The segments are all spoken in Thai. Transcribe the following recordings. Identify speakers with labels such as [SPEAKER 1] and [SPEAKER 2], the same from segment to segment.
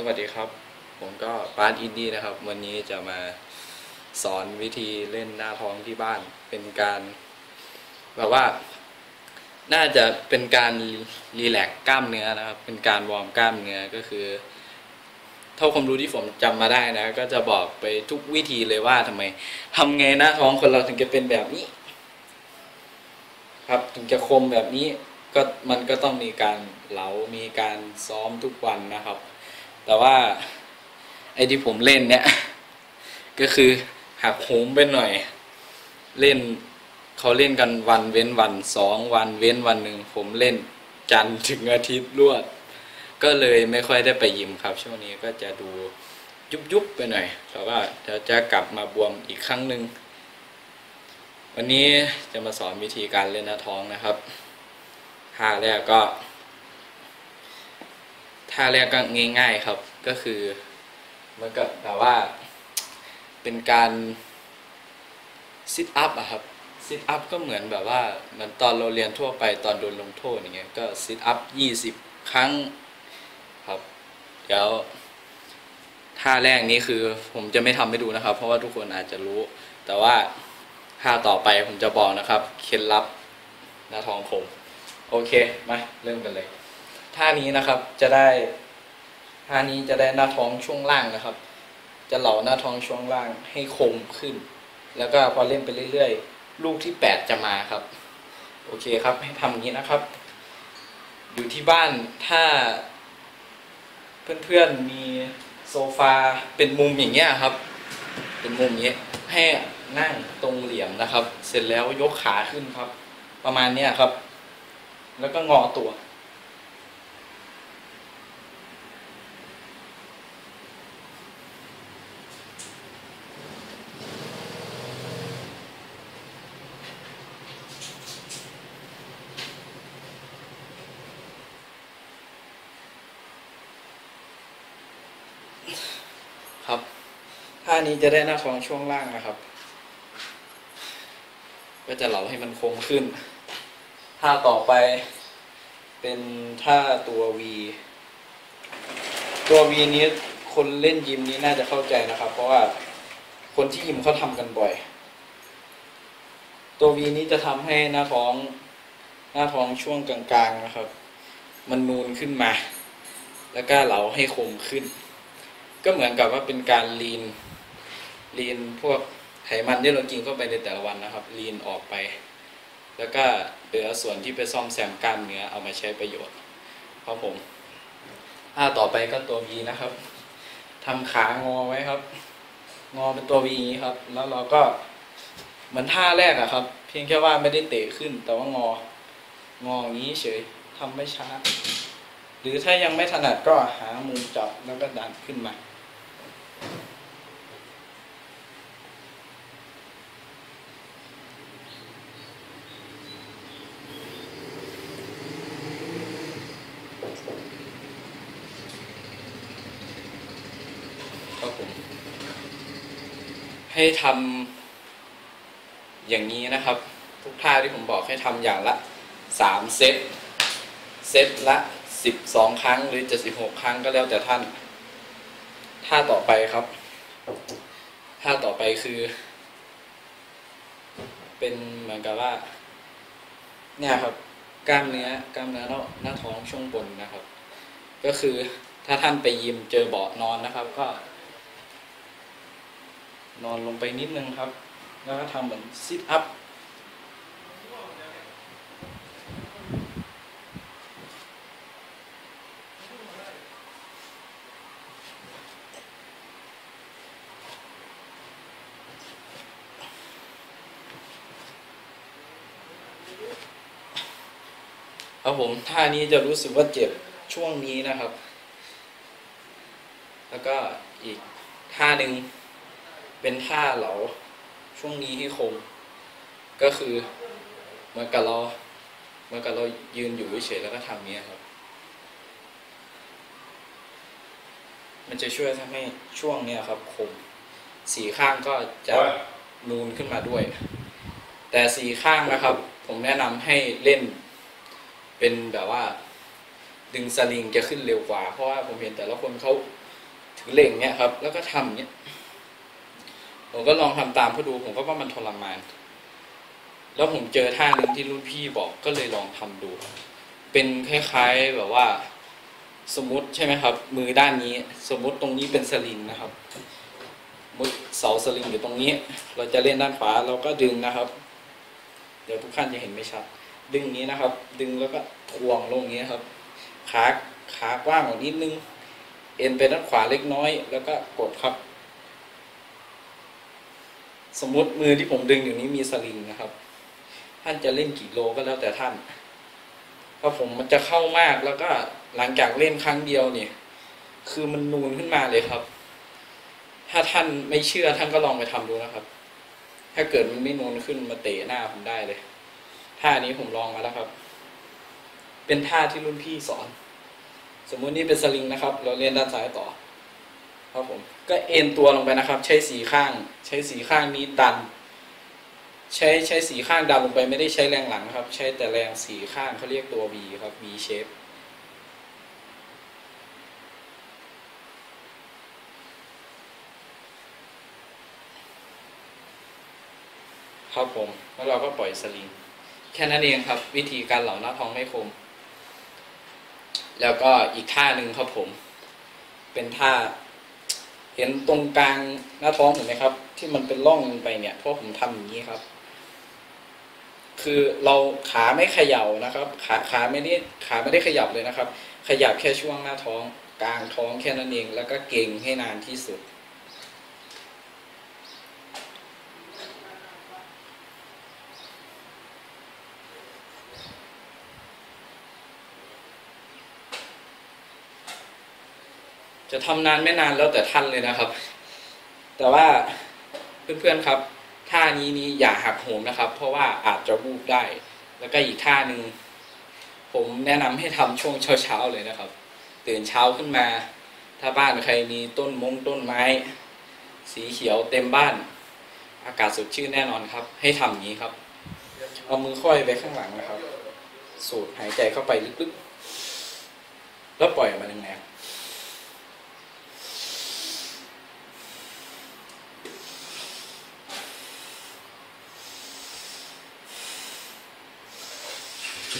[SPEAKER 1] สวัสดีครับ ผมก็ปาร์ตอินดี้นะครับ วันนี้จะมาสอนวิธีเล่นหน้าท้องที่บ้าน เป็นการแบบว่า น่าจะเป็นการรีแลกกล้ามเนื้อนะครับ เป็นการวอร์มกล้ามเนื้อก็คือ เท่าความรู้ที่ผมจำมาได้นะ ก็จะบอกไปทุกวิธีเลยว่าทำไมทำไงหน้าท้องคนเราถึงจะเป็นแบบนี้ ครับถึงจะคมแบบนี้ก็มันก็ต้องมีการเหลา มีการซ้อมทุกวันนะครับ แต่ว่าไอ้ที่ผมเล่นเนี่ย ก็คือหักโหมไปหน่อย เล่นเขาเล่นกันวันเว้นวันสองวันเว้นวันหนึ่งผมเล่นจันทร์ถึงอาทิตย์รวด ก็เลยไม่ค่อยได้ไปยิมครับ ช่วงนี้ก็จะดูยุบยุบๆไปหน่อยแต่ว่าจะจะกลับมาบวมอีกครั้งหนึ่งวันนี้จะมาสอนวิธีการเล่นหน้าท้องนะครับท่าแรกก็ ท่าแรกก็ง่าย ๆครับ ก็คือมันก็แบบว่า เป็นการซิทอัพอะครับซิทอัพก็เหมือนแบบว่าเหมันตอนเราเรียนทั่วไปตอนโดนลงโทษอย่างเงี้ยก็ซิทอัพยี่สิบครั้งครับเดี๋ยวท่าแรกนี้คือผมจะไม่ทำให้ดูนะครับ เพราะว่าทุกคนอาจจะรู้ แต่ว่าท่าต่อไปผมจะบอกนะครับเคล็ดลับหน้าทองผมโอเคมาเริ่มกันเลย ท่านี้นะครับ จะได้ท่านี้จะได้หน้าท้องช่วงล่างนะครับ จะเหล่าหน้าท้องช่วงล่างให้คมขึ้น แล้วก็พอเล่นไปเรื่อยๆ ลูกที่แปดจะมาครับ โอเคครับ ให้ทำอย่างนี้นะครับ อยู่ที่บ้านถ้า เพื่อนๆมีโซฟาเป็นมุมอย่างเงี้ยครับ เป็นมุมอย่างเงี้ยให้นั่งตรงเหลี่ยมนะครับ เสร็จแล้วยกขาขึ้นครับ ประมาณเนี้ยครับ แล้วก็งอตัว นี้จะได้หน้าท้องช่วงล่างนะครับ ก็จะเหลาให้มันคมขึ้น ท่าต่อไปเป็นท่าตัว V ตัว V นี้คนเล่นยิมนี้น่าจะเข้าใจนะครับ เพราะว่าคนที่ยิมเขาทำกันบ่อย ตัว V นี้จะทำให้หน้าท้อง หน้าท้องช่วงกลางๆนะครับ มันนูนขึ้นมา แล้วก็เหลาให้คมขึ้น ก็เหมือนกับว่าเป็นการลีน ลีนพวกไขมันที่เรากินเข้าไปในแต่ละวันนะครับ ลีนออกไป แล้วก็เหลือส่วนที่ไปซ่อมแซมกล้ามเนื้อเอามาใช้ประโยชน์ครับผมท่าต่อไปก็ตัว V นะครับทำขางอไว้ครับ งอเป็นตัว V นี้ครับ แล้วเราก็เหมือนท่าแรกอะครับ เพียงแค่ว่าไม่ได้เตะขึ้น แต่ว่างอ งออย่างนี้เฉยทำไม่ช้า หรือถ้ายังไม่ถนัดก็หามุมจับแล้วก็ดันขึ้นมา ให้ทำอย่างนี้นะครับ ทุกท่าที่ผมบอกให้ทำอย่างละสามเซต เซตละสิบสองครั้งหรือจะสิบหกครั้งก็แล้วแต่ท่าน ท่าต่อไปครับ ท่าต่อไปคือ เป็นเหมือนกับว่า เนี่ยครับกล้ามเนื้อกล้ามเนื้อหน้าหน้าท้องช่วงบนนะครับ ก็คือถ้าท่านไปยิมเจอเบาะนอนนะครับ ก็ นอนลงไปนิดนึงครับ แล้วก็ทำเหมือนซิทอัพครับผมท่านี้จะรู้สึกว่าเจ็บช่วงนี้นะครับ แล้วก็อีกท่าหนึ่ง เป็นท่าเหลาช่วงนี้ให้คม ก็คือเหมื่อนกับเราเหมื่อนกับเรายืนอยู่เฉยๆแล้วก็ทำเนี้ยครับ มันจะช่วยทำให้ช่วงเนี้ยครับคมสีข้างก็จะนูนขึ้นมาด้วย แต่สีข้างนะครับ ผมแนะนำให้เล่น เป็นแบบว่า ดึงสลิงจะขึ้นเร็วกว่า เพราะว่าผมเห็นแต่ละคนเขาเหล่งเนี้ยครับ แล้วก็ทำอย่างเนี้ย ผมก็ลองทำตามเขาดู ผมก็ว่ามันทรมาน แล้วผมเจอท่าหนึ่งที่รุ่นพี่บอกก็เลยลองทำดู เป็นคล้ายๆแบบว่า สมมติใช่ไหมครับ มือด้านนี้ สมมติตรงนี้เป็นสลิงนะครับมือเสาสลิงอยู่ตรงนี้ เราจะเล่นด้านขวาเราก็ดึงนะครับ เดี๋ยวทุกท่านจะเห็นไม่ชัด ดึงนี้นะครับ ดึงแล้วก็ทวงลงนี้ครับ ขาขากว้างกว่านิดนึง เอ็นไปด้านขวาเล็กน้อย แล้วก็กดครับ สมมติมือที่ผมดึงอยู่นี้มีสลิงนะครับ ท่านจะเล่นกี่โลก็แล้วแต่ท่านเพราะผมมันจะเข้ามากแล้วก็หลังจากเล่นครั้งเดียวเนี่ย คือมันนูนขึ้นมาเลยครับ ถ้าท่านไม่เชื่อท่านก็ลองไปทำดูนะครับ ถ้าเกิดมันไม่นูนขึ้นมาเตะหน้าผมได้เลยท่านี้ผมลองมาแล้วครับ เป็นท่าที่รุ่นพี่สอน สมมุตินี่เป็นสลิงนะครับ เราเล่นด้านซ้ายต่อ ครับผมก็เอ็นตัวลงไปนะครับ ใช้สีข้าง ใช้สีข้างนี้ดัน ใช้ใช้สีข้างดันลงไปไม่ได้ใช้แรงหลังนะครับ ใช้แต่แรงสีข้างเขาเรียกตัว V ครับ V shape ครับผมแล้วเราก็ปล่อยสลิงแค่นั้นเองครับ วิธีการเหล่าหน้าท้องไม่คม แล้วก็อีกท่าหนึ่งครับผม เป็นท่า เห็นตรงกลางหน้าท้องเห็นไหมครับ ที่มันเป็นร่องไปเนี่ยเพราะผมทำอย่างนี้ครับ คือเราขาไม่เขย่านะครับ ขาขาไม่ได้ขาไม่ได้ขยับเลยนะครับ ขยับแค่ช่วงหน้าท้อง กลางท้องแค่นั้นเอง แล้วก็เก่งให้นานที่สุด จะทำนานไม่นานแล้วแต่ท่านเลยนะครับ แต่ว่าเพื่อนๆครับ ท่านี้นี้อย่าหักโหมนะครับ เพราะว่าอาจจะวูบได้ แล้วก็อีกท่าหนึ่งผมแนะนำให้ทำช่วงเช้าๆเลยนะครับ ตื่นเช้าขึ้นมา ถ้าบ้านใครมีต้นมงต้นไม้ สีเขียวเต็มบ้าน อากาศสดชื่นแน่นอนครับ ให้ทำอย่างนี้ครับ เอามือค่อยไปข้างหลังนะครับ สูดหายใจเข้าไปลึกๆ แล้วปล่อยออกมาแรง ให้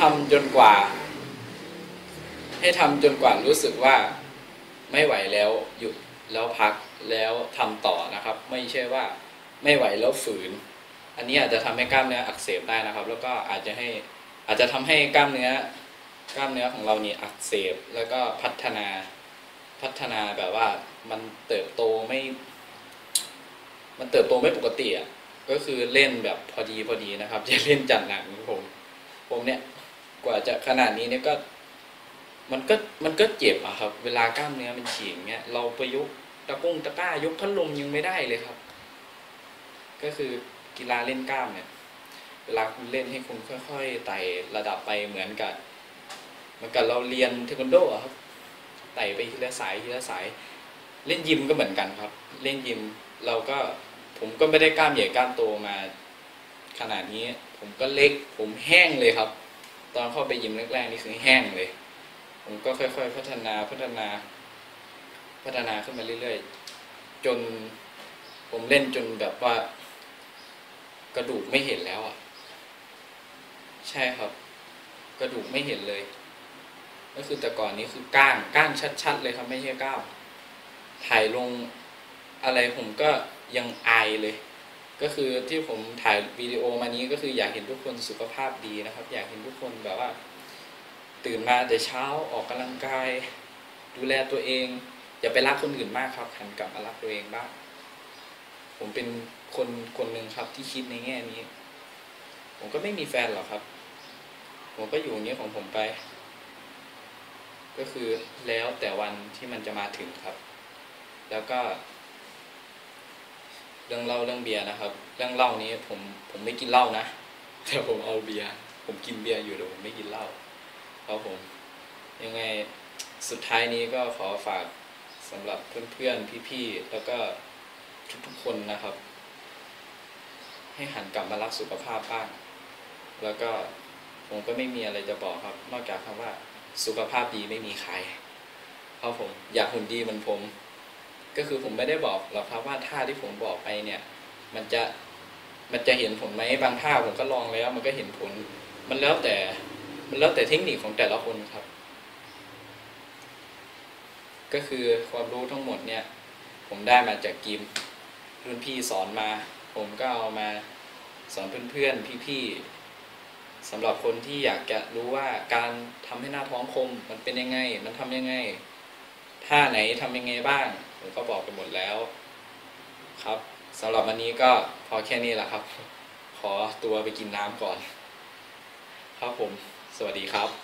[SPEAKER 1] ทำจนกว่า ให้ทำจนกว่ารู้สึกว่าไม่ไหวแล้วหยุดแล้วพักแล้วทำต่อนะครับ ไม่ใช่ว่าไม่ไหวแล้วฝืน อันนี้อาจจะทำให้กล้ามเนื้ออักเสบได้นะครับ แล้วก็อาจจะให้อาจจะทำให้กล้ามเนื้อ กล้ามเนื้อของเรานี่อักเสบแล้วก็พัฒนาพัฒนาแบบว่ามันเติบโตไม่ มันเติบโตไม่ปกติอะก็คือเล่นแบบพอดีพอดีนะครับจะเล่นจัดหนักผม ผมเนี่ยกว่าจะขนาดนี้เนี่ยก็มันก็มันก็เจ็บอะครับ เวลากล้ามเนื้อมันฉีกเงี้ยเราไปยกตะกุ้งตะก้ายกพัดลมยังไม่ได้เลยครับ ก็คือกีฬาเล่นกล้ามเนี่ย เวลาคุณเล่นให้คุณค่อยๆไต่ระดับไปเหมือนกับ มือนกับเราเรียนเทควันโดครับไต่ไปทีละสายทีละสาย เล่นยิมก็เหมือนกันครับ เล่นยิมเราก็ผมก็ไม่ได้กล้ามใหญ่กล้ามโตมาขนาดนี้ ผมก็เล็ก ผมแห้งเลยครับ ตอนเข้าไปยิมแรกๆนี่คือแห้งเลย ผมก็ค่อยๆพัฒนาพัฒนาพัฒนาขึ้นมาเรื่อยๆ จนผมเล่นจนแบบว่า กระดูกไม่เห็นแล้วอะ ใช่ครับ กระดูกไม่เห็นเลย ก็คือแต่ก่อนนี้คือก้างก้างชัด ๆ เลยครับไม่ใช่ก้าวถ่ายลงอะไรผมก็ยังอายเลย ก็คือที่ผมถ่ายวิดีโอมานี้ก็คืออยากเห็นทุกคนสุขภาพดีนะครับ อยากเห็นทุกคนแบบว่า ตื่นมาแต่เช้าออกกำลังกาย ดูแลตัวเอง อย่าไปรักคนอื่นมากครับหันกลับมารักตัวเองบ้างผมเป็นคนคนหนึ่งครับที่คิดในแง่นี้ ผมก็ไม่มีแฟนหรอกครับ ผมก็อยู่อย่างนี้ของผมไป ก็คือแล้วแต่วันที่มันจะมาถึงครับ แล้วก็ เรื่องเล้าเรื่องเบียร์นะครับ เรื่องเล้านี้ผมผมไม่กินเหล้านะแต่ผมเอาเบียร์ผมกินเบียร์อยู่แต่ผมไม่กินเหล้าครับผม ยังไงสุดท้ายนี้ก็ขอฝากสำหรับเพื่อนๆพี่ๆแล้วก็ทุกๆคนนะครับ ให้หันกลับมารักสุขภาพบ้างแล้วก็ผมก็ไม่มีอะไรจะบอกครับ นอกจากคำว่า สุขภาพดีไม่มีใคร เพราะผมอยากหุ่นดีเหมือนผม ก็คือผมไม่ได้บอกหรอกครับว่าท่าที่ผมบอกไปเนี่ย มันจะมันจะเห็นผลไหมบางท่าผมก็ลองแล้ว มันก็เห็นผล มันแล้วแต่มันแล้วแต่เทคนิคของแต่ละคนครับ ก็คือความรู้ทั้งหมดเนี่ย ผมได้มาจากกิมรุ่นพี่สอนมา ผมก็เอามาสอนเพื่อนๆพี่ๆ สำหรับคนที่อยากจะรู้ว่าการทำให้หน้าท้องคมมันเป็นยังไง มันทำยังไงท่าไหนทำยังไงบ้างผมก็บอกไปหมดแล้ว ครับสำหรับวันนี้ก็พอแค่นี้แหละครับ ขอตัวไปกินน้ำก่อน ครับผม สวัสดีครับ